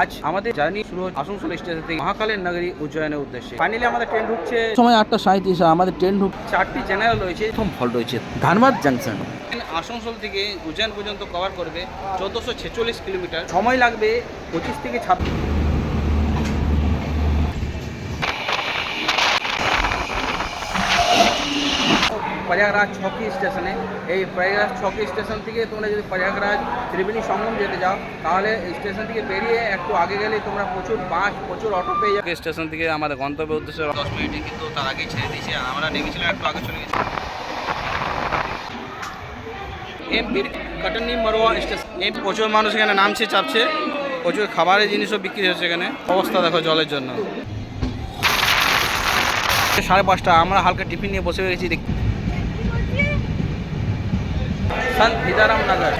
আজ আমাদের জার্নি শুরু হচ্ছে আসানসোল স্টেশন থেকে মহাকালের নগরী উজ্জয়নের উদ্দেশ্যে। ফাইনালি আমাদের ট্রেন ঢুকছে। সময় আটটা সাঁত্রিশ আমাদের ট্রেন ঢুক চারটি জেনারেল রয়েছে। প্রথম হল রয়েছে ধানবাদ জাংশন আসানসোল থেকে উজ্জয়ন পর্যন্ত কভার করবে চোদ্দোশো ছেচল্লিশ কিলোমিটার। সময় লাগবে পঁচিশ থেকে ছাব্বিশ প্রয়াগরাজ ছকি স্টেশনে এই প্রয়াগরাজ ছকি স্টেশন থেকে তোমরা যদি প্রয়াগরাজ ত্রিবেণী সঙ্গম যেতে যাও তাহলে স্টেশন থেকে বেরিয়ে একটু আগে গেলে তোমরা প্রচুর বাস প্রচুর অটো পেয়ে যাবে স্টেশন থেকে আমাদের গন্তব্যের উদ্দেশ্যে দশ মিনিটে কিন্তু তার আগেই ছেড়ে দিয়েছে আমরা নেমেছিলাম একটু আগে চলে গেছি এম বীর কাটানি মারোয়া স্টেশন এই প্রচুর মানুষ এখানে নামছে চাপছে প্রচুর খাবারের জিনিসও বিক্রি হচ্ছে এখানে অবস্থা দেখো জলের জন্য সাড়ে পাঁচটা আমরা হালকা টিফিন নিয়ে বসে গেছি দেখ সন্ত ভিদারাম নগর।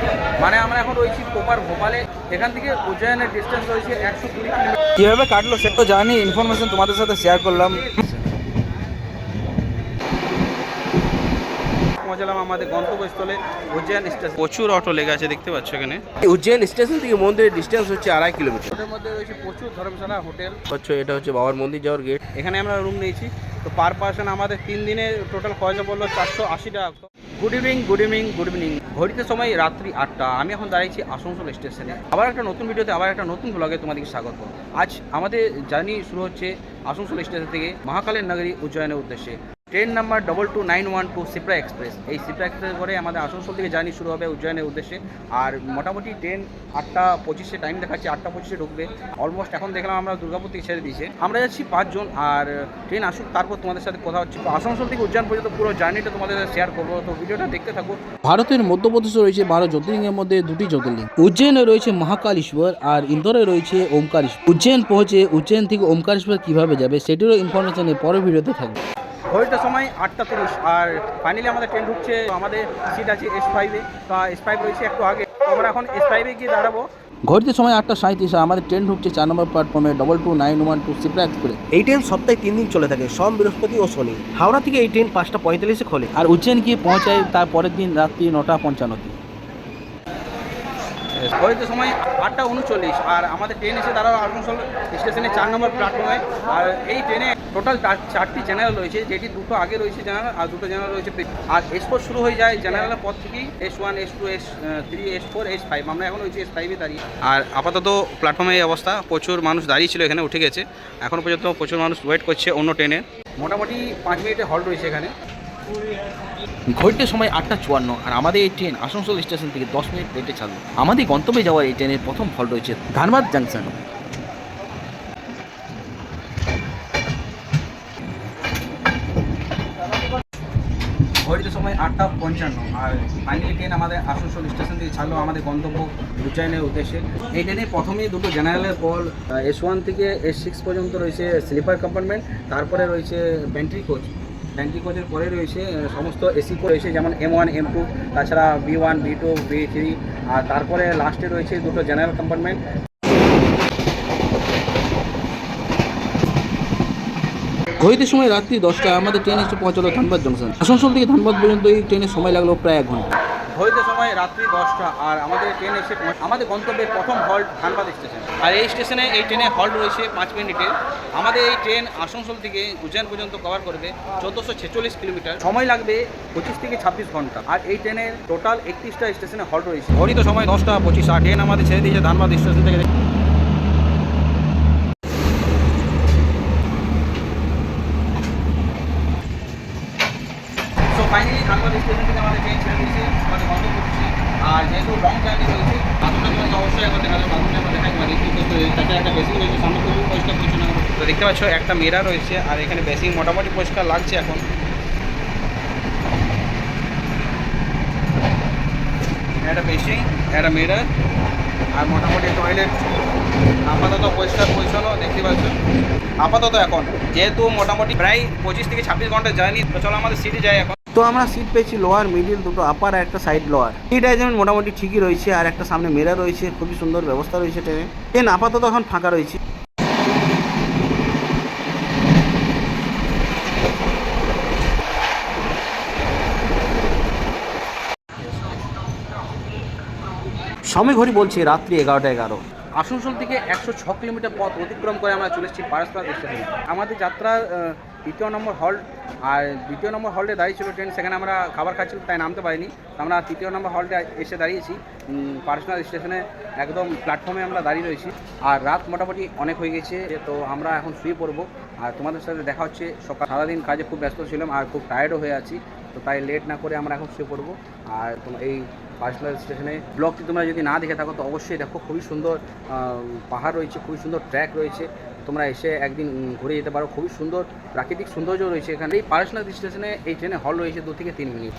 মানে আমরা এখন রয়েছি প্রপার ভোপালে। এখান থেকে উজ্জয়নের ডিস্টেন্স রয়েছে একশো কুড়ি কিলোমিটার। কীভাবে কাটলো সে তো জানি ইনফরমেশন তোমাদের সাথে শেয়ার করলাম। পৌঁছালাম আমাদের গন্তব্যস্থলে উজ্জয়ন স্টেশন প্রচুর অটো লেগে আছে দেখতে পাচ্ছ এখানে? উজ্জয়ন স্টেশন থেকে মন্দিরের ডিস্টেন্স হচ্ছে আড়াই কিলোমিটার ওটার মধ্যে রয়েছে প্রচুর ধর্মশালা হোটেল। হচ্ছে এটা হচ্ছে বাবার মন্দির যাওয়ার গেট এখানে আমরা রুম নিয়েছি। তো পার পার্সন আমাদের তিন দিনে টোটাল খরচা পড়ল চারশো আশি টাকা। Good evening good evening good evening ঘড়িতে সময় রাত্রি আটটা। আমি এখন দাঁড়িয়েছি আসানসোল স্টেশনে। আবার একটা নতুন ভিডিওতে, আবার একটা নতুন ব্লগে তোমাদেরকে স্বাগত। আজ আমাদের জার্নি শুরু হচ্ছে আসানসোল স্টেশন থেকে মহাকালের নগরী উজ্জয়নের উদ্দেশ্যে। Train number double two nine one two Shipra express এই সিপ্রা এক্সপ্রেস করে আমাদের আসানসোল থেকে জার্নি শুরু হবে উজ্জয়নের উদ্দেশ্যে। আর মোটামুটি ট্রেন আটটা পঁচিশে টাইম দেখাচ্ছে, আটটা পঁচিশে ঢুকবে। অলমোস্ট এখন দেখলাম আমরা দুর্গাপুর থেকে ছেড়ে দিয়েছে। আমরা যাচ্ছি পাঁচজন, আর ট্রেন আসুক, তারপর তোমাদের সাথে কথা হচ্ছে। আসানসোল থেকে উজ্জয়ন পর্যন্ত পুরো জার্নিটা তোমাদের সাথে শেয়ার করব। তো ভিডিওটা দেখতে থাকো। ভারতের মধ্যপ্রদেশে রয়েছে বারো জ্যোতির্লিঙ্গের মধ্যে দুটি জ্যোতির্লিঙ্গ। উজ্জয়নে রয়েছে মহাকালেশ্বর, আর ইন্দোরে রয়েছে ওমকারেশ্বর। উজ্জয়ন পৌঁছে উজ্জয়ন থেকে ওমকারেশ্বর কীভাবে যাবে, সেটিরও ইনফরমেশন পরের ভিডিওতে থাকবে। ঘড়িতে সময় আটটা তিরিশ আর ফাইনালি আমাদের ট্রেন ঢুকছে আমাদের সিট আছে এস ফাইভে তা এস ফাইভ রয়েছে একটু আগে। আমরা এখন এস ফাইভে গিয়ে দাঁড়াবো। ঘড়িতে সময় আটটা সাঁত্রিশ আমাদের ট্রেন ঢুকছে চার নম্বর প্ল্যাটফর্মে double two nine one two Shipra express এই ট্রেন সপ্তাহে তিন দিন চলে থাকে সোম বৃহস্পতি ও শনি। হাওড়া থেকে এই ট্রেন পাঁচটা পঁয়তাল্লিশে খোলে। আর উজ্জয়ন গিয়ে পৌঁছায় তার পরের দিন রাত্রি নটা পঞ্চান্নতে ঘড়িতে সময় আটটা উনচল্লিশ, আর আমাদের ট্রেন এসে দাঁড়াল আসানসোল স্টেশনে চার নম্বর প্ল্যাটফর্মে আর এই ট্রেনে টোটাল চারটি জেনারেল রয়েছে, যেটি দুটো আগে রয়েছে জেনারেল আর দুটো জেনারেল রয়েছে আর এস ফোর শুরু হয়ে যায় জেনারেলের পর থেকেই S one S two S three S four S five আমরা এখন রয়েছি এস ফাইভে দাঁড়িয়ে। আর আপাতত প্ল্যাটফর্মে এই অবস্থা, প্রচুর মানুষ দাঁড়িয়ে ছিল, এখানে উঠে গেছে। এখন পর্যন্ত প্রচুর মানুষ ওয়েট করছে অন্য ট্রেনে মোটামুটি পাঁচ মিনিটে হল রয়েছে এখানে। ঘড়িতে সময় আটটা চুয়ান্ন আর আমাদের এই ট্রেন আসানসোল স্টেশন থেকে দশ মিনিট লেটে ছাড়লো আমাদের গন্তব্যে যাওয়ার এই ট্রেনের প্রথম হল রয়েছে ধানবাদ জাংশন। ঘড়িতে সময় আটটা পঞ্চান্ন আর ফাইনালি ট্রেন আমাদের আসানসোল স্টেশন থেকে ছাড়লো আমাদের গন্তব্য উজ্জয়নের উদ্দেশ্যে। এই ট্রেনে প্রথমেই দুটো জেনারেলের পর এস ওয়ান থেকে এস সিক্স পর্যন্ত রয়েছে স্লিপার কম্পার্টমেন্ট, তারপরে রয়েছে ব্যান্ট্রি কোচ ব্যান্ট্রি কোচের পরে রয়েছে সমস্ত এসি রয়েছে, যেমন এম ওয়ান এম টু তাছাড়া B one B two B three আর তারপরে লাস্টে রয়েছে দুটো জেনারেল কম্পার্টমেন্ট ঘড়িতে সময় রাত্রি দশটায় আমাদের ট্রেন এসে পৌঁছালো ধানবাদ জংশন আসানসোল থেকে ধানবাদ পর্যন্ত এই ট্রেনের সময় লাগল প্রায় এক ঘণ্টা। ঘড়িতে সময় রাত্রি দশটা আর আমাদের ট্রেন এসে আমাদের গন্তব্যের প্রথম হল্ট ধানবাদ স্টেশন আর এই স্টেশনে এই ট্রেনে হল্ট রয়েছে পাঁচ মিনিটে। আমাদের এই ট্রেন আসানসোল থেকে উজ্জয়ন পর্যন্ত কভার করবে চোদ্দোশো ছেচল্লিশ কিলোমিটার সময় লাগবে পঁচিশ থেকে ছাব্বিশ ঘণ্টা। আর এই ট্রেনের টোটাল একত্রিশটা স্টেশনে হল্ট রয়েছে। ঘড়িত সময় দশটা পঁচিশ। আর ট্রেন আমাদের ছেড়ে দিয়েছে ধানবাদ স্টেশন থেকে। ফাইনালি ধানবাদ স্টেশন থেকে আমাদের ট্রেন ছেড়ে দিয়েছে, আমাদের গন্তব্য করছি আর যেহেতু লং জার্নি রয়েছে বাথরুমটা তোমাকে অবশ্যই একবার দেখাবে বাথরুমে আমরা দেখাই পারি কিন্তু তাছাড়া একটা বেসিং রয়েছে, সামনে খুবই পরিষ্কার পরিচ্ছন্ন তো দেখতে পাচ্ছ, একটা মেরা রয়েছে, আর এখানে বেসিং মোটামুটি পরিষ্কার লাগছে এখন। একটা বেসিং একটা মিরার আর মোটামুটি টয়লেট আপাতত পরিষ্কার পরিচ্ছন্ন, দেখতে পাচ্ছ। আপাতত এখন, যেহেতু মোটামুটি প্রায় পঁচিশ থেকে ছাব্বিশ ঘণ্টা জার্নি তো চলো আমাদের সিটি যায় এখন। তো আমরা সিট পেয়েছি লোয়ার মিডিল দুটো আপার আর একটা সাইড লোয়ার সিট অ্যারেঞ্জমেন্ট মোটামুটি ঠিকই রয়েছে আর একটা সামনে মেরা রয়েছে, খুবই সুন্দর ব্যবস্থা রয়েছে ট্রেনে। ট্রেন আপাতত এখন ফাঁকা রয়েছে। সময় ঘড়ি বলছে, রাত্রি এগারোটা এগারো। আসানসোল থেকে একশো ছ কিলোমিটার পথ অতিক্রম করে আমরা চলে এসেছি পারস্পরিক স্টেশনে আমাদের যাত্রার দ্বিতীয় নম্বর হল্ট আর দ্বিতীয় নম্বর হল্টে দাঁড়িয়ে ছিল ট্রেন সেখানে আমরা খাবার খাচ্ছিলাম তাই নামতে পারিনি। আমরা তৃতীয় নম্বর হল্টে এসে দাঁড়িয়েছি। পার্সোনাল স্টেশনে একদম প্ল্যাটফর্মে আমরা দাঁড়িয়ে রয়েছি। আর রাত মোটামুটি অনেক হয়ে গেছে, তো আমরা এখন শুয়ে পড়ব। আর তোমাদের সাথে দেখা হচ্ছে সকাল, সারাদিন কাজে খুব ব্যস্ত ছিলাম, আর খুব টায়ার্ডও হয়ে আছি। তো তাই লেট না করে আমরা এখন শুয়ে পড়ব। আর এই পার্সোনাল স্টেশনে। ব্লগটি তোমরা যদি না দেখে থাকো, তো অবশ্যই দেখো, খুবই সুন্দর পাহাড় রয়েছে, খুবই সুন্দর ট্র্যাক রয়েছে। তোমরা এসে একদিন ঘুরে যেতে পারো, খুবই সুন্দর প্রাকৃতিক সৌন্দর্য রয়েছে এখানে। এই পার্সোনাল স্টেশনে, এই ট্রেনে হল রয়েছে দু থেকে তিন মিনিট।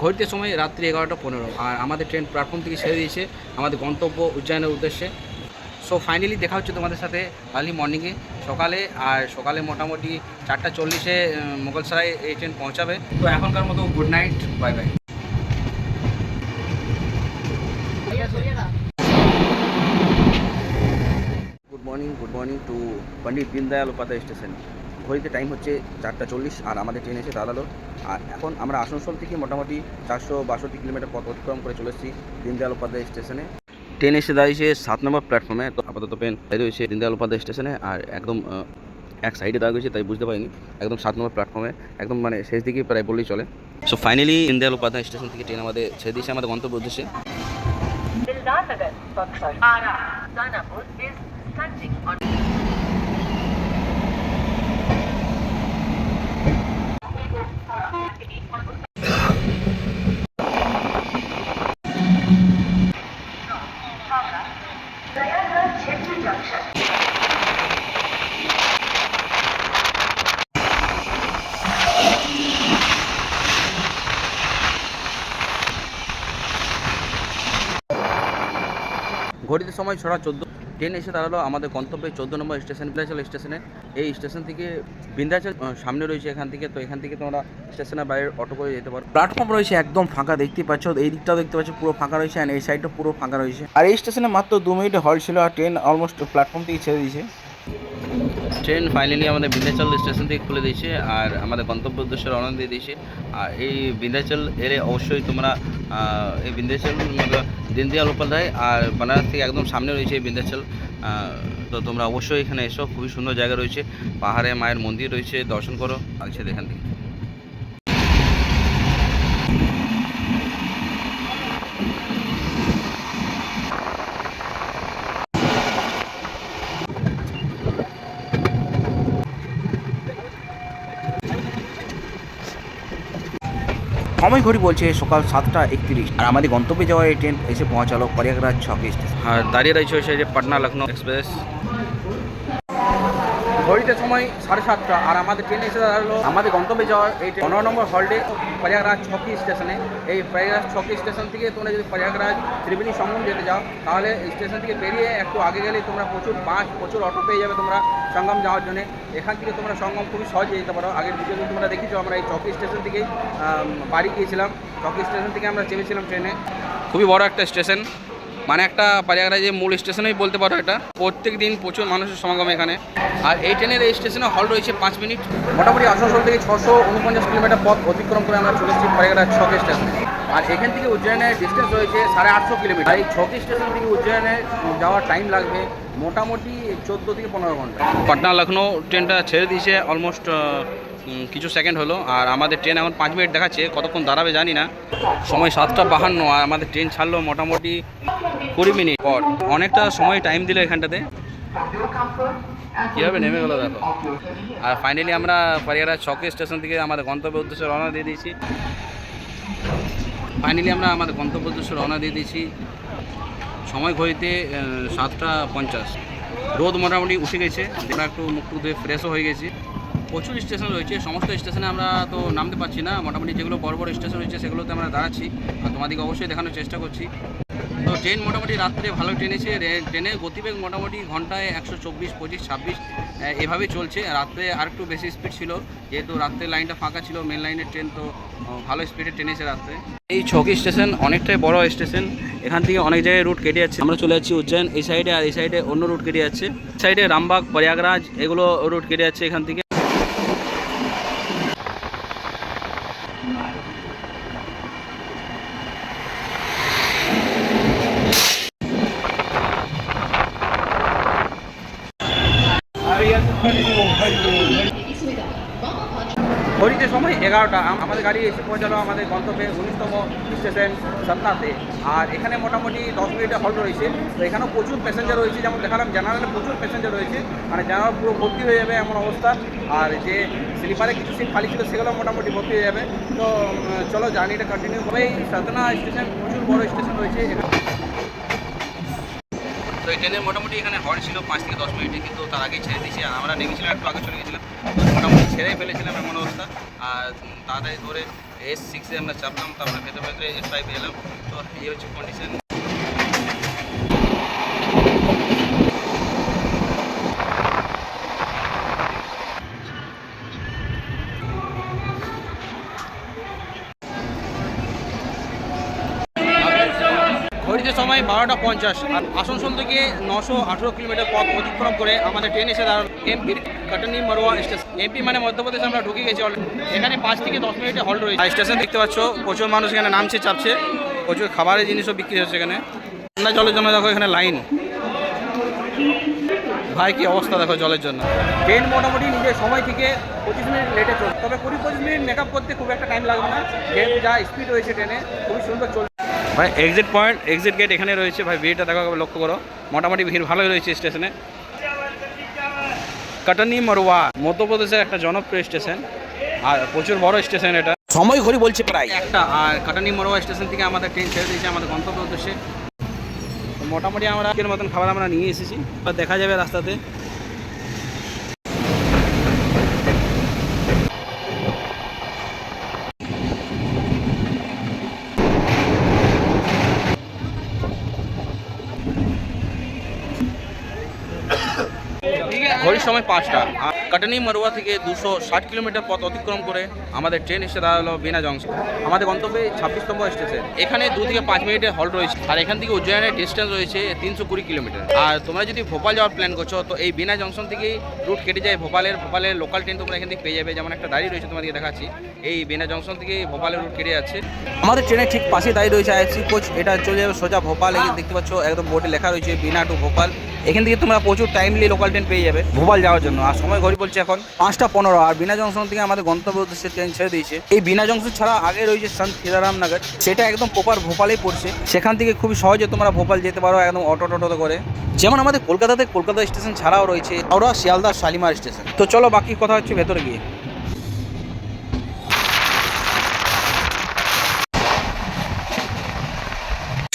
ঘড়িতে সময় রাত্রি এগারোটা পনেরো। আর আমাদের ট্রেন প্ল্যাটফর্ম থেকে ছেড়ে দিয়েছে আমাদের গন্তব্য উজ্জয়নের উদ্দেশ্যে। সো ফাইনালি দেখা হচ্ছে তোমাদের সাথে আর্লি মর্নিংয়ে সকালে, আর সকালে মোটামুটি চারটা চল্লিশে মোগলসরাই এই ট্রেন পৌঁছাবে। তো এখনকার মতো good night bye bye good morning to Pandit Deendayal Upadhyay station. ঘড়িতে টাইম হচ্ছে চারটা চল্লিশ আর আমাদের ট্রেন এসে দাঁড়াল। আর এখন আমরা আসানসোল থেকে মোটামুটি চারশো বাষট্টি কিলোমিটার পথ অতিক্রম করে চলেছি এসেছি দীনদয়াল উপাধ্যায় স্টেশনে ট্রেন এসে দাঁড়িয়েছে সাত নম্বর প্ল্যাটফর্মে তো আপাতত ট্রেন রয়েছে দীনদয়াল উপাধ্যায় স্টেশনে আর একদম এক সাইডে দাঁড়িয়েছে গেছে তাই বুঝতে পারিনি। একদম সাত নম্বর প্ল্যাটফর্মে একদম মানে শেষ দিকে প্রায় বললেই চলে। So finally Deendayal Upadhyay station থেকে ট্রেন আমাদের ছেড়ে দিয়েছে আমাদের গন্তব্য উদ্দেশ্যে। ঘড়িতে সময় ছড়া চোদ্দ ট্রেন এসে দাঁড়াল আমাদের গন্তব্যে চোদ্দ নম্বর স্টেশন, বিন্ধ্যাচল স্টেশনে। এই স্টেশন থেকে, বিন্ধ্যাচল সামনে রয়েছে এখান থেকে, তো এখান থেকে তোমরা স্টেশনের বাইরে অটো করে যেতে পারো। প্ল্যাটফর্ম রয়েছে একদম ফাঁকা দেখতে পাচ্ছ, এই দিকটাও দেখতে পাচ্ছ, পুরো ফাঁকা রয়েছে আর এই সাইডটা পুরো ফাঁকা রয়েছে। আর এই স্টেশনে মাত্র দু মিনিট হল ছিল, আর ট্রেন অলমোস্ট প্ল্যাটফর্ম থেকে ছেড়ে দিয়েছে। ট্রেন ফাইনালি আমাদের বিন্ধ্যাচল স্টেশন থেকে খুলে দিয়েছে আর আমাদের গন্তব্য উদ্দেশ্যে রওনা দিয়ে দিয়েছে। আর এই বিন্ধ্যাচল এলে অবশ্যই তোমরা এই বিন্ধ্যাচল দীনদয়াল উপাধ্যায় আর বানারস থেকে একদম সামনে রয়েছে এই বিন্ধ্যাচল। তো তোমরা অবশ্যই এখানে এসো, খুবই সুন্দর জায়গা রয়েছে। পাহাড়ে মায়ের মন্দির রয়েছে, দর্শন করো আছে এখান থেকে সময় ঘড়ি বলছে সকাল সাতটা একত্রিশ। আর আমাদের গন্তব্যে যাওয়া এই ট্রেন এসে পৌঁছালো প্রয়াগরাজ ছকে। স্টেশন আর দাঁড়িয়ে রয়েছে পাটনা লখনৌ এক্সপ্রেস। ঘড়িতে সময় সাড়ে সাতটা, আর আমাদের ট্রেন এসে দাঁড়াল। আমাদের গন্তব্যে যাওয়ার এই পনেরো নম্বর হল্টে প্রয়াগরাজ ছকি স্টেশনে এই প্রয়াগরাজ ছকি স্টেশন থেকে তোমরা যদি প্রয়াগরাজ ত্রিবেণী সঙ্গম যেতে যাও, তাহলে স্টেশন থেকে বেরিয়ে একটু আগে গেলে তোমরা প্রচুর বাস, প্রচুর অটো পেয়ে যাবে তোমরা সঙ্গম যাওয়ার জন্য। এখান থেকে তোমরা সঙ্গম খুবই সহজে যেতে পারো। আগের ভিডিওতে তোমরা দেখেছ, আমরা এই চকি স্টেশন থেকেই বাড়ি গিয়েছিলাম। চকি স্টেশন থেকে আমরা চেপেছিলাম ট্রেনে খুবই বড় একটা স্টেশন মানে একটা পারিয়াগড়ায় মূল স্টেশনেই বলতে পারো এটা। প্রত্যেক দিন প্রচুর মানুষের সমাগম এখানে। আর এই ট্রেনের এই স্টেশনে হল রয়েছে পাঁচ মিনিট। মোটামুটি আসানসোল থেকে ছশো উনপঞ্চাশ কিলোমিটার পথ অতিক্রম করে আমরা চলে এসেছি পারিয়াগড়া ছক স্টেশনে আর এখান থেকে উজ্জয়নের ডিস্টেন্স রয়েছে সাড়ে আটশো কিলোমিটার। এই ছক স্টেশন থেকে উজ্জয়নে যাওয়ার টাইম লাগবে মোটামুটি চোদ্দ থেকে পনেরো ঘণ্টা। পাটনা লখনৌ ট্রেনটা ছেড়ে দিয়েছে অলমোস্ট কিছু সেকেন্ড হলো। আর আমাদের ট্রেন এখন পাঁচ মিনিট দেখাচ্ছে, কতক্ষণ দাঁড়াবে জানি না। সময় সাতটা বাহান্ন, আর আমাদের ট্রেন ছাড়লো মোটামুটি কুড়ি মিনিট। পর। অনেকটা সময় টাইম দিল এখানটাতে। কীভাবে নেমে গেলো দেখো। আর ফাইনালি আমরা পারিয়ারা ছকে স্টেশন থেকে আমাদের গন্তব্য উদ্দেশ্যে রওনা দিয়ে দিয়েছি। ফাইনালি আমরা আমাদের গন্তব্য উদ্দেশ্যে রওনা দিয়ে দিয়েছি। সময় ঘড়িতে সাতটা পঞ্চাশ। রোদ মোটামুটি উঠে গেছে। আমরা একটু মুখ ধুয়ে ফ্রেশও হয়ে গেছি। প্রচুর স্টেশন রয়েছে। সমস্ত স্টেশনে আমরা তো নামতে পারছি না। মোটামুটি যেগুলো বড় বড় স্টেশন রয়েছে, সেগুলোতে আমরা দাঁড়াচ্ছি। আর তোমাদেরকে অবশ্যই দেখানোর চেষ্টা করছি। তো ট্রেন, মোটামুটি রাত্রে ভালো ট্রেনেছে ট্রেনের গতিবেগ মোটামুটি ঘন্টায় একশো চব্বিশ, পঁচিশ, ছাব্বিশ এভাবে চলছে। রাত্রে আর একটু বেশি স্পিড ছিল, যেহেতু রাত্রে লাইনটা ফাঁকা ছিল মেন লাইনের ট্রেন তো ভালো স্পিডে ট্রেনেছে রাত্রে। এই ছকি স্টেশন অনেকটাই বড় স্টেশন এখান থেকে অনেক জায়গায় রুট কেটে যাচ্ছে। আমরা চলে যাচ্ছি উজ্জয়ন, এই সাইডে আর এই সাইডে অন্য রুট কেটে যাচ্ছে। সাইডে রামবাগ, প্রয়াগরাজ, এগুলো রুট কেটে যাচ্ছে এখান থেকে। গাড়ি এসে পৌঁছালো আমাদের গন্তব্যে উনিশতম স্টেশন সাতনাতে আর এখানে মোটামুটি দশ মিনিটে হল্ট রয়েছে। তো এখানেও প্রচুর প্যাসেঞ্জার রয়েছে, যেমন দেখালাম জেনারেলে প্রচুর প্যাসেঞ্জার রয়েছে। মানে জেনারেল পুরো ভর্তি হয়ে যাবে এমন অবস্থা। আর যে স্লিপারে কিছু সিট খালি ছিল সেগুলো মোটামুটি ভর্তি হয়ে যাবে। তো চলো জার্নিটা কন্টিনিউ হবে এই সাতনা স্টেশন, প্রচুর বড় স্টেশন রয়েছে। তো এই মোটামুটি এখানে হর্ন ছিল পাঁচ থেকে দশ মিনিটে, কিন্তু তার আগেই ছেড়ে দিয়েছি। আমরা নেমেছিলাম, একটু আগে চলে গেছিলাম। মোটামুটি ছেড়েই ফেলেছিলাম এমন অবস্থা। আর তাড়াতাড়ি ধরে এস সিক্সে আমরা চাপলাম, তারপরে ভেতরে ভেতরে এস ফাইভে এলাম। তো এই হচ্ছে কন্ডিশন ঘড়িতে সময় বারোটা পঞ্চাশ আর আসানসোল থেকে নশো আঠেরো কিলোমিটার পথ অতিক্রম করে আমাদের ট্রেন এসে দাঁড়াল। এমপির কাটানি মারোয়া স্টেশন। এমপি মানে মধ্যপ্রদেশ আমরা ঢুকে গেছি already। এখানে পাঁচ থেকে দশ মিনিটে হল্ট রয়েছে। স্টেশন দেখতে পাচ্ছ প্রচুর মানুষ এখানে নামছে চাপছে। প্রচুর খাবারের জিনিসও বিক্রি হচ্ছে এখানে। ঠান্ডা জলের জন্য দেখো এখানে লাইন ভাই কি অবস্থা দেখো জলের জন্য। ট্রেন মোটামুটি নিজের সময় থেকে পঁচিশ মিনিট লেটে চলছে। তবে কুড়ি পঁচিশ মিনিট মেকআপ করতে খুব একটা টাইম লাগবে না। যেহেতু যা স্পিড রয়েছে ট্রেনে খুবই সুন্দর চলছে। ভাই এক্সিট পয়েন্ট এক্সিট গেট এখানে রয়েছে। ভাই ভিড়টা দেখো লক্ষ্য করো। মোটামুটি ভিড় ভালোই রয়েছে স্টেশনে কাটানি মারোয়া মধ্যপ্রদেশের একটা জনপ্রিয় স্টেশন। আর প্রচুর বড় স্টেশন এটা। সময় ঘড়ি বলছে প্রায়। একটা আর কাটানি মারোয়া স্টেশন থেকে আমাদের ট্রেন ছেড়ে দিয়েছে আমাদের গন্তব্য উদ্দেশ্যে। তো মোটামুটি আমরা আজকের মতন খাবার আমরা নিয়ে এসেছি। দেখা যাবে রাস্তাতে। ঘড়ির সময় পাঁচটা। কাটানি মারোয়া থেকে দুশো ষাট কিলোমিটার পথ অতিক্রম করে আমাদের ট্রেন এসে দাঁড়াল বিনা জংশন আমাদের গন্তব্যে ছাব্বিশতম স্টেশন এখানে দু থেকে পাঁচ মিনিটের হল্ট রয়েছে। আর এখান থেকে উজ্জয়নের ডিস্টেন্স রয়েছে তিনশো কুড়ি কিলোমিটার। আর তোমরা যদি ভোপাল যাওয়ার প্ল্যান করছ, তো এই বিনা জংশন থেকেই রুট কেটে যায় ভোপালের। ভোপালের লোকাল ট্রেন তোমরা এখান থেকে পেয়ে যাবে। যেমন একটা দাঁড়িয়ে রয়েছে তোমাদেরকে দেখাচ্ছি। এই বিনা জংশন থেকে ভোপালের রুট কেটে যাচ্ছে। আমাদের ট্রেনের ঠিক পাশে দাঁড়িয়ে রয়েছে আইএফসি কোচ। এটা চলে যাবে সোজা ভোপাল। দেখতে পাচ্ছ, একদম বোর্ডে লেখা রয়েছে, বিনা টু ভোপাল। এখান থেকে তোমরা প্রচুর টাইমলি লোকাল ট্রেন পেয়ে যাবে ভোপাল যাওয়ার জন্য। আর সময় ঘড়ি বলছে এখন পাঁচটা পনেরো। আর বিনা জংশন থেকে আমাদের গন্তব্য উদ্দেশ্যে ট্রেন ছেড়ে দিয়েছে। এই বিনা জংশন ছাড়া আগে রয়েছে সন্ত সীতারাম নগর। সেটা একদম প্রপার ভোপালেই পড়ছে। সেখান থেকে খুবই সহজে তোমরা ভোপাল যেতে পারো একদম অটো টোটো করে। যেমন আমাদের কলকাতাতে, কলকাতা স্টেশন ছাড়াও রয়েছে হাওড়া, শিয়ালদা, শালিমার স্টেশন তো চলো বাকি কথা হচ্ছে ভেতরে গিয়ে।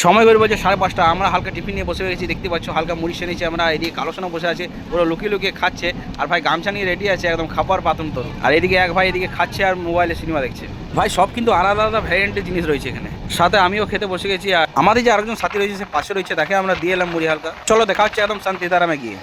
সময় করে বলছে সাড়ে পাঁচটা। আমরা হালকা টিফিন নিয়ে বসে গেছি, দেখতে পাচ্ছ হালকা মুড়ি সেনেছি আমরা, এদিকে কালো সোনা বসে আছে, ওরা লুকিয়ে লুকিয়ে খাচ্ছে, আর ভাই গামছা নিয়ে রেডি আছে একদম খাবার পাতন তো আর এদিকে এক ভাই এদিকে খাচ্ছে আর মোবাইলে সিনেমা দেখছে। ভাই সব কিন্তু আলাদা আলাদা ভ্যারিয়েন্টের জিনিস রয়েছে এখানে। সাথে আমিও খেতে বসে গেছি, আর আমাদের যে আরেকজন সাথী রয়েছে, সে পাশে রয়েছে, তাকে আমরা দিয়ে এলাম মুড়ি হালকা। চলো দেখা হচ্ছে একদম শান্তিদারামে গিয়ে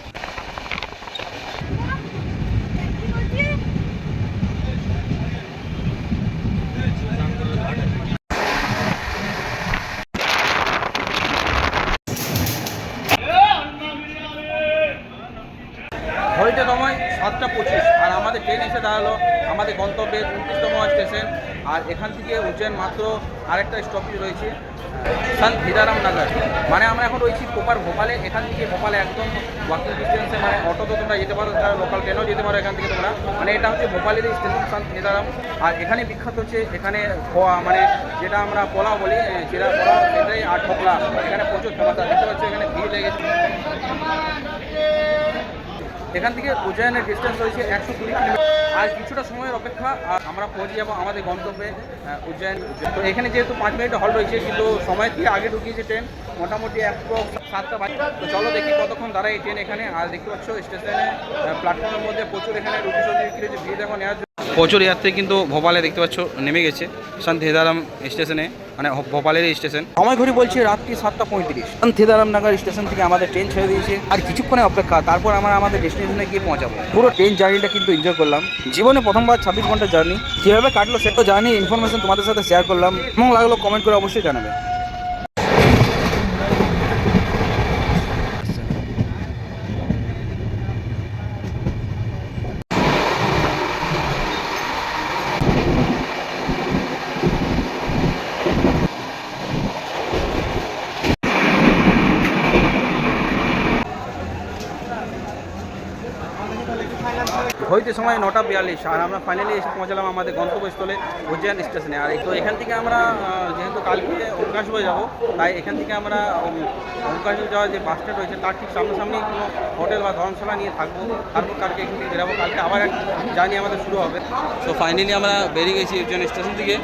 ঘড়িতে সময় সাতটা পঁচিশ আর আমাদের ট্রেন এসে দাঁড়াল আমাদের গন্তব্যের উনত্রিশতম স্টেশন আর এখান থেকে উজ্জয়ন মাত্র আরেকটা স্টপেজ রয়েছে সন্ত হিদারাম নগর। মানে আমরা এখন রয়েছি প্রপার ভোপালে, এখান থেকে ভোপালে একদম ওয়াকিং ডিস্টেন্সে মানে অটোতে তোমরা যেতে পারো, তারা লোকাল ট্রেনেও যেতে পারো এখান থেকে তোমরা। মানে এটা হচ্ছে ভোপালের স্টেশন সন্ত হিদারাম আর এখানে বিখ্যাত হচ্ছে এখানে খোয়া মানে যেটা আমরা পোলাও বলি যেটা পোলাও সেটাই আর ঠোকলা। এখানে প্রচুর ফেমাস দেখতে পাচ্ছ এখানে ভিড় লেগেছে। এখান থেকে উজ্জয়নের ডিস্টেন্স রয়েছে একশো কুড়ি কিলোমিটার। আর কিছুটা সময়ের অপেক্ষা আমরা পৌঁছে যাব আমাদের গন্তব্যে উজ্জয়ন তো এখানে যেহেতু পাঁচ মিনিট হল রয়েছে, কিন্তু সময় দিয়ে আগে ঢুকিয়েছে ট্রেন মোটামুটি একশো সাতটা বাজে। তো চলো দেখি কতক্ষণ দাঁড়ায় এই ট্রেন এখানে। আর দেখতে পাচ্ছ স্টেশনে প্ল্যাটফর্মের মধ্যে প্রচুর এখানে রুটি সবজি বিক্রি হচ্ছে। ভিড় এখন নেওয়ার প্রচুর যাত্রী কিন্তু ভোপালে দেখতে পাচ্ছ নেমে গেছে। সন্ত হেদারাম স্টেশনে মানে ভোপালের স্টেশন। সময় ঘড়ি বলছে রাত্রি সাতটা পঁয়ত্রিশ। সন্ত হেদারাম নগর স্টেশন থেকে আমাদের ট্রেন ছেড়ে দিয়েছে। আর কিছুক্ষণে অপেক্ষা, তারপর আমরা আমাদের ডেস্টিনেশনে গিয়ে পৌঁছাবো। পুরো ট্রেন জার্নিটা কিন্তু এনজয় করলাম। জীবনে প্রথমবার ছাব্বিশ ঘণ্টার জার্নি। কীভাবে কাটলো সেটা জার্নি ইনফরমেশন তোমাদের সাথে শেয়ার করলাম। কেমন লাগল কমেন্ট করে অবশ্যই জানাবে। হইতে সময় নটা বিয়াল্লিশ, আর আমরা ফাইনালি এসে পৌঁছালাম আমাদের গন্তব্যস্থলে উজ্জয়ন স্টেশনে। আর তো এখান থেকে আমরা যেহেতু কালকে ওমকাশবয়ে যাব, তাই এখান থেকে আমরা ওমকাশবয়ে যাওয়ার যে বাস স্ট্যান্ড রয়েছে, তার ঠিক সামনাসামনি কোনো হোটেল বা ধর্মশালা নিয়ে থাকব। তারপর কালকে এখান থেকে বেরাবো। কালকে আবার জার্নি আমাদের শুরু হবে। তো ফাইনালি আমরা বেরিয়ে গেছি উজ্জয়ন স্টেশন থেকে।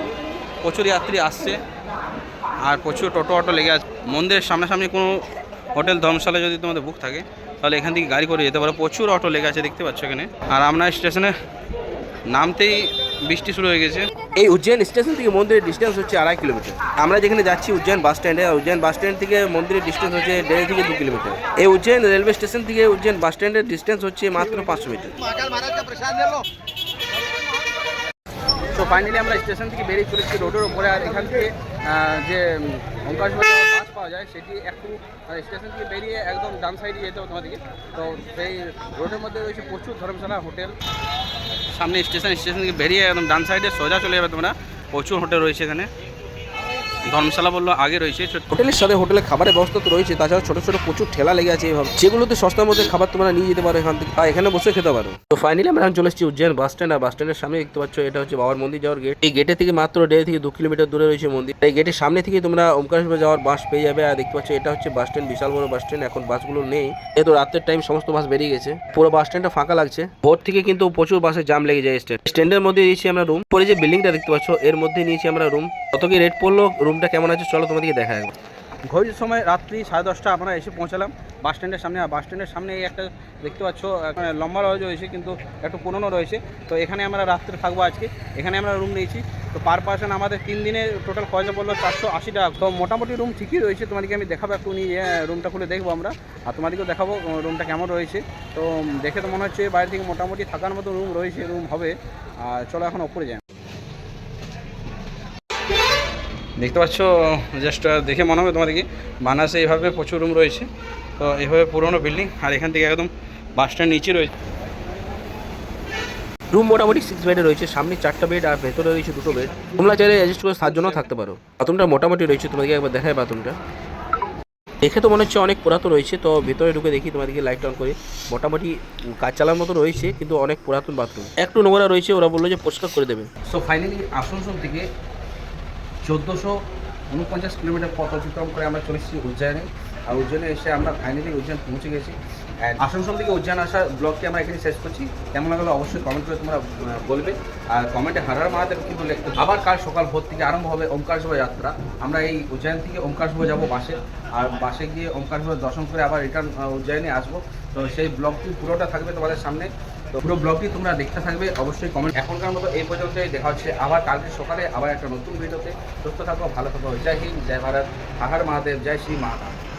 প্রচুর যাত্রী আসছে, আর প্রচুর টোটো অটো লেগে আছে। মন্দিরের সামনাসামনি কোনো হোটেল ধর্মশালা যদি তোমাদের বুক থাকে তাহলে এখান থেকে গাড়ি করে যেতে পারো। প্রচুর অটো লেগে আছে, দেখতে পাচ্ছ এখানে। আর আমরা স্টেশনে নামতেই বৃষ্টি শুরু হয়ে গেছে। এই উজ্জয়ন স্টেশন থেকে মন্দিরের ডিস্টেন্স হচ্ছে আড়াই কিলোমিটার। আমরা যেখানে যাচ্ছি উজ্জয়ন বাস স্ট্যান্ডে উজ্জয়ন বাস স্ট্যান্ড থেকে মন্দিরের ডিস্টেন্স হচ্ছে দেড় থেকে দু কিলোমিটার। এই উজ্জয়ন রেলওয়ে স্টেশন থেকে উজ্জয়ন বাস স্ট্যান্ডের ডিস্টেন্স হচ্ছে মাত্র পাঁচশো মিটার। তো ফাইনালি আমরা স্টেশন থেকে বেরিয়ে চলেছি রোডের ওপরে আর এখান থেকে যে ওঙ্কাশ বাস পাওয়া যায়, সেটি একটু স্টেশন থেকে বেরিয়ে একদম ডান সাইডে যেতে হবে তোমাদেরকে। তো সেই রোডের মধ্যে রয়েছে প্রচুর ধর্মশালা হোটেল সামনে স্টেশন স্টেশন থেকে বেরিয়ে একদম ডান সাইডে সোজা চলে যাবে তোমরা। প্রচুর হোটেল রয়েছে এখানে। ধর্মশালা বলল, আগে রয়েছে হোটেলের সাথে হোটেলে খাবারের ব্যবস্থা তো রয়েছে, তাছাড়া ছোট ছোট প্রচুর ঠেলা লেগে আছে এইভাবে যেগুলোতে সস্তার মধ্যে খাবার তোমরা নিয়ে যেতে পারো এখান থেকে, আর এখানে বসে খেতে পারো। তো ফাইনালি আমরা এখন চলে এসেছি উজ্জয়ন বাস স্ট্যান্ড আর বাস স্ট্যান্ডের সামনে দেখতে পাচ্ছ, এটা হচ্ছে বাবার মন্দির যাওয়ার গেট এই গেটে থেকে মাত্র দেড় থেকে দু কিলোমিটার দূরে রয়েছে মন্দির। এই গেটের সামনে থেকে তোমরা ওমকারেশ্বর যাওয়ার বাস পেয়ে যাবে, আর দেখতে পাচ্ছ, এটা হচ্ছে বাস স্ট্যান্ড বিশাল বড় বাস স্ট্যান্ড এখন বাসগুলো নেই। যেহেতু রাতের টাইম সমস্ত বাস বেরিয়ে গেছে, পুরো বাস স্ট্যান্ডটা ফাঁকা লাগছে। ভোর থেকে কিন্তু প্রচুর বাসে জাম লেগে যায় স্ট্যান্ড স্ট্যান্ডের মধ্যে নিয়েছি আমরা রুম পরে যে বিল্ডিংটা দেখতে পাচ্ছ, এর মধ্যে নিয়েছি আমরা রুম কত কি রেট পড়ল? রুমটা কেমন আছে, চলো তোমাদেরকে দেখা একবার। ঘড়ির সময় রাত্রি সাড়ে দশটা, আমরা এসে পৌঁছালাম বাস স্ট্যান্ডের সামনে। বাস স্ট্যান্ডের সামনে এই একটা দেখতে পাচ্ছ লম্বা লজ রয়েছে, কিন্তু একটু পুরনো রয়েছে। তো এখানে আমরা রাত্রে থাকব আজকে। এখানে আমরা রুম নিয়েছি। তো পার পার্সন আমাদের তিন দিনে টোটাল খরচা পড়ল চারশো আশি টাকা। তো মোটামুটি রুম ঠিকই রয়েছে, তোমাদেরকে আমি দেখাবো একটু নিয়ে রুমটা খুলে দেখব আমরা। আর তোমাদেরকেও দেখাবো রুমটা কেমন রয়েছে। তো দেখে তো মনে হচ্ছে বাইরে থেকে মোটামুটি থাকার মতো রুম রয়েছে রুম হবে। আর চলো এখন ওপরে যাই। দেখতে পাচ্ছ জাস্ট দেখে মনে হবে তোমাদেরকে বানাসে এইভাবে প্রচুর রুম রয়েছে। তো এইভাবে পুরোনো বিল্ডিং আর এখান থেকে একদম বাস স্ট্যান্ড নিচে রয়েছে। রুম মোটামুটি সিক্স বেডে রয়েছে সামনে চারটা বেড আর ভেতরে রয়েছে দুটো বেড তোমরা চাইলে অ্যাডজাস্ট করে সাতজনও থাকতে পারো। বাথরুমটা মোটামুটি রয়েছে তোমাদেরকে একবার দেখায় বাথরুমটা। দেখে তো মনে হচ্ছে অনেক পুরাতন রয়েছে তো ভেতরে ঢুকে দেখি তোমাদেরকে লাইট অন করে। মোটামুটি কাজ চালার মতো রয়েছে কিন্তু অনেক পুরাতন বাথরুম একটু নোংরা রয়েছে ওরা বলল যে পরিষ্কার করে দেবেন সো ফাইনালি আসানসোল থেকে চোদ্দোশো উনপঞ্চাশ কিলোমিটার পথ অতিক্রম করে আমরা চলে এসেছি উজ্জয়নে। আর উজ্জয়নে এসে আমরা ফাইনালি উজ্জয়ন পৌঁছে গেছি। আসানসোল থেকে উজ্জয়ন আসার ব্লগটি আমরা এখানে শেষ করছি। কেমন লাগল অবশ্যই কমেন্ট করে তোমরা বলবে। আর কমেন্টে হারার মাহাদেব কিন্তু লিখতে আবার কাল সকাল ভোর থেকে আরম্ভ হবে ওমকারশোভা যাত্রা। আমরা এই উজ্জয়ন থেকে ওমকারশোভা যাব বাসে। আর বাসে গিয়ে ওমকারশোভা দর্শন করে আবার রিটার্ন উজ্জয়নে আসব। তো সেই ব্লগটি পুরোটা থাকবে তোমাদের সামনে। তো পুরো ব্লগটি তোমরা দেখতে থাকবে, অবশ্যই কমেন্ট এখনকার মতো এই পর্যন্তই, দেখা হচ্ছে আবার কালকে সকালে আবার একটা নতুন ভিডিওতে। সুস্থ থাকো, ভালো থাকো, জয় হিন্দ, জয় ভারত হাহার মহাদেব, জয় শ্রী মহাদেব